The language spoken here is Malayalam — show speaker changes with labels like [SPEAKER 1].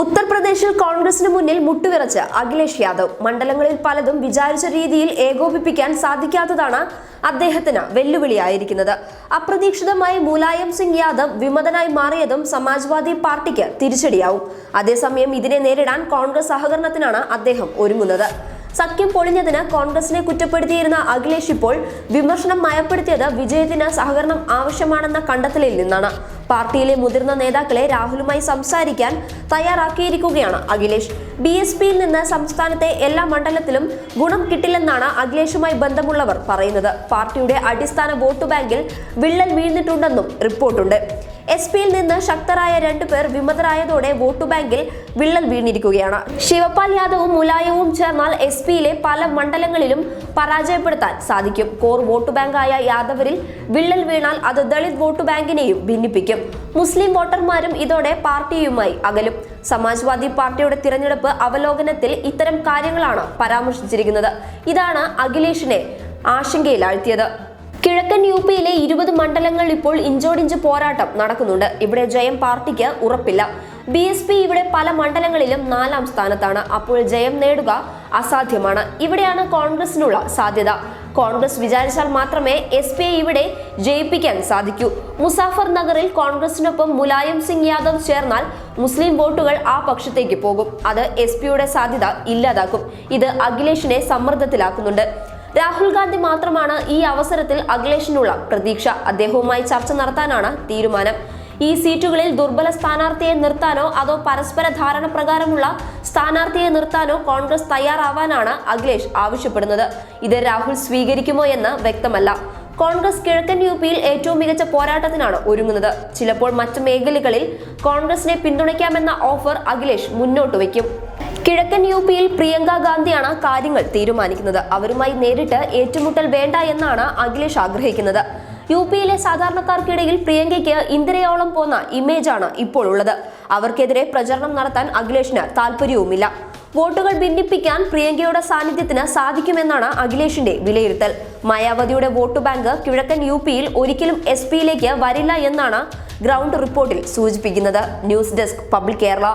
[SPEAKER 1] ഉത്തർപ്രദേശിൽ കോൺഗ്രസിന് മുന്നിൽ മുട്ടുവിറച്ച് അഖിലേഷ് യാദവ്. മണ്ഡലങ്ങളിൽ പലതും വിചാരിച്ച രീതിയിൽ ഏകോപിപ്പിക്കാൻ സാധിക്കാത്തതാണ് അദ്ദേഹത്തിന് വെല്ലുവിളിയായിരിക്കുന്നത്. അപ്രതീക്ഷിതമായി മുലായം സിംഗ് യാദവ് വിമതനായി മാറിയതും സമാജ്വാദി പാർട്ടിക്ക് തിരിച്ചടിയാവും. അതേസമയം ഇതിനെ നേരിടാൻ കോൺഗ്രസ് സഹകരണത്തിനാണ് അദ്ദേഹം ഒരുങ്ങുന്നത്. സഖ്യം പൊളിഞ്ഞതിന് കോൺഗ്രസിനെ കുറ്റപ്പെടുത്തിയിരുന്ന അഖിലേഷ് ഇപ്പോൾ വിമർശനം മയപ്പെടുത്തിയത് വിജയത്തിന് സഹകരണം ആവശ്യമാണെന്ന കണ്ടെത്തലിൽ നിന്നാണ്. പാർട്ടിയിലെ മുതിർന്ന നേതാക്കളെ രാഹുലുമായി സംസാരിക്കാൻ തയ്യാറാക്കിയിരിക്കുകയാണ് അഖിലേഷ്. ബി എസ് പിയിൽ നിന്ന് സംസ്ഥാനത്തെ എല്ലാ മണ്ഡലത്തിലും ഗുണം കിട്ടില്ലെന്നാണ് അഖിലേഷുമായി ബന്ധമുള്ളവർ പറയുന്നത്. പാർട്ടിയുടെ അടിസ്ഥാന വോട്ട് ബാങ്കിൽ വിള്ളൽ വീഴ്ന്നിട്ടുണ്ടെന്നും റിപ്പോർട്ടുണ്ട്. എസ് പിയിൽ നിന്ന് ശക്തരായ രണ്ടുപേർ വിമതരായതോടെ വോട്ട് ബാങ്കിൽ വിള്ളൽ വീണിരിക്കുകയാണ്. ശിവപാൽ യാദവും മുലായവും ചേർന്നാൽ എസ് പിയിലെ പല മണ്ഡലങ്ങളിലും പരാജയപ്പെടുത്താൻ സാധിക്കും. കോർ വോട്ട് ബാങ്കായ യാദവരിൽ വിള്ളൽ വീണാൽ അത് ദളിത് വോട്ട് ബാങ്കിനെയും ഭിന്നിപ്പിക്കും. മുസ്ലിം വോട്ടർമാരും ഇതോടെ പാർട്ടിയുമായി അകലും. സമാജ്വാദി പാർട്ടിയുടെ തിരഞ്ഞെടുപ്പ് അവലോകനത്തിൽ ഇത്തരം കാര്യങ്ങളാണ് പരാമർശിച്ചിരിക്കുന്നത്. ഇതാണ് അഖിലേഷിനെ ആശങ്കയിലാഴ്ത്തിയത്. കിഴക്കൻ യു പിയിലെ ഇരുപത് മണ്ഡലങ്ങൾ ഇപ്പോൾ ഇഞ്ചോടിഞ്ച് പോരാട്ടം നടക്കുന്നുണ്ട്. ഇവിടെ ജയം പാർട്ടിക്ക് ഉറപ്പില്ല. ബി എസ് പി ഇവിടെ പല മണ്ഡലങ്ങളിലും നാലാം സ്ഥാനത്താണ്. അപ്പോൾ ജയം നേടുക അസാധ്യമാണ്. ഇവിടെയാണ് കോൺഗ്രസിനുള്ള സാധ്യത. കോൺഗ്രസ് വിചാരിച്ചാൽ മാത്രമേ എസ് പി ഐ ഇവിടെ ജയിപ്പിക്കാൻ സാധിക്കൂ. മുസാഫർ നഗറിൽ കോൺഗ്രസിനൊപ്പം മുലായം സിംഗ് യാദവ് ചേർന്നാൽ മുസ്ലിം വോട്ടുകൾ ആ പക്ഷത്തേക്ക് പോകും. അത് എസ് പിയുടെ സാധ്യത ഇല്ലാതാക്കും. ഇത് അഖിലേഷിനെ സമ്മർദ്ദത്തിലാക്കുന്നുണ്ട്. രാഹുൽ ഗാന്ധി മാത്രമാണ് ഈ അവസരത്തിൽ അഖിലേഷിനുള്ള പ്രതീക്ഷ. അദ്ദേഹവുമായി ചർച്ച നടത്താനാണ് തീരുമാനം. ഈ സീറ്റുകളിൽ ദുർബല സ്ഥാനാർത്ഥിയെ നിർത്താനോ അതോ പരസ്പര ധാരണ പ്രകാരമുള്ള സ്ഥാനാർത്ഥിയെ നിർത്താനോ കോൺഗ്രസ് തയ്യാറാവാനാണ് അഖിലേഷ് ആവശ്യപ്പെടുന്നത്. ഇത് രാഹുൽ സ്വീകരിക്കുമോ എന്ന് വ്യക്തമല്ല. കോൺഗ്രസ് കിഴക്കൻ യു പിയിൽ ഏറ്റവും മികച്ച പോരാട്ടത്തിനാണ് ഒരുങ്ങുന്നത്. ചിലപ്പോൾ മറ്റ് മേഖലകളിൽ കോൺഗ്രസിനെ പിന്തുണയ്ക്കാമെന്ന ഓഫർ അഖിലേഷ് മുന്നോട്ട് വയ്ക്കും. കിഴക്കൻ യു പിയിൽ പ്രിയങ്ക ഗാന്ധിയാണ് കാര്യങ്ങൾ തീരുമാനിക്കുന്നത്. അവരുമായി നേരിട്ട് ഏറ്റുമുട്ടൽ വേണ്ട എന്നാണ് അഖിലേഷ് ആഗ്രഹിക്കുന്നത്. യു പിയിലെ സാധാരണക്കാർക്കിടയിൽ പ്രിയങ്കയ്ക്ക് ഇന്ദിരയോളം പോന്ന ഇമേജാണ് ഇപ്പോൾ ഉള്ളത്. അവർക്കെതിരെ പ്രചരണം നടത്താൻ അഖിലേഷിന് താല്പര്യവുമില്ല വോട്ടുകൾ ഭിന്നിപ്പിക്കാൻ പ്രിയങ്കയുടെ സാന്നിധ്യത്തിന് സാധിക്കുമെന്നാണ് അഖിലേഷിന്റെ വിലയിരുത്തൽ. മായാവതിയുടെ വോട്ട് ബാങ്ക് കിഴക്കൻ യു പിയിൽ ഒരിക്കലും എസ് പിയിലേക്ക് വരില്ല എന്നാണ് ഗ്രൗണ്ട് റിപ്പോർട്ടിൽ സൂചിപ്പിക്കുന്നത്. News desk public Kerala.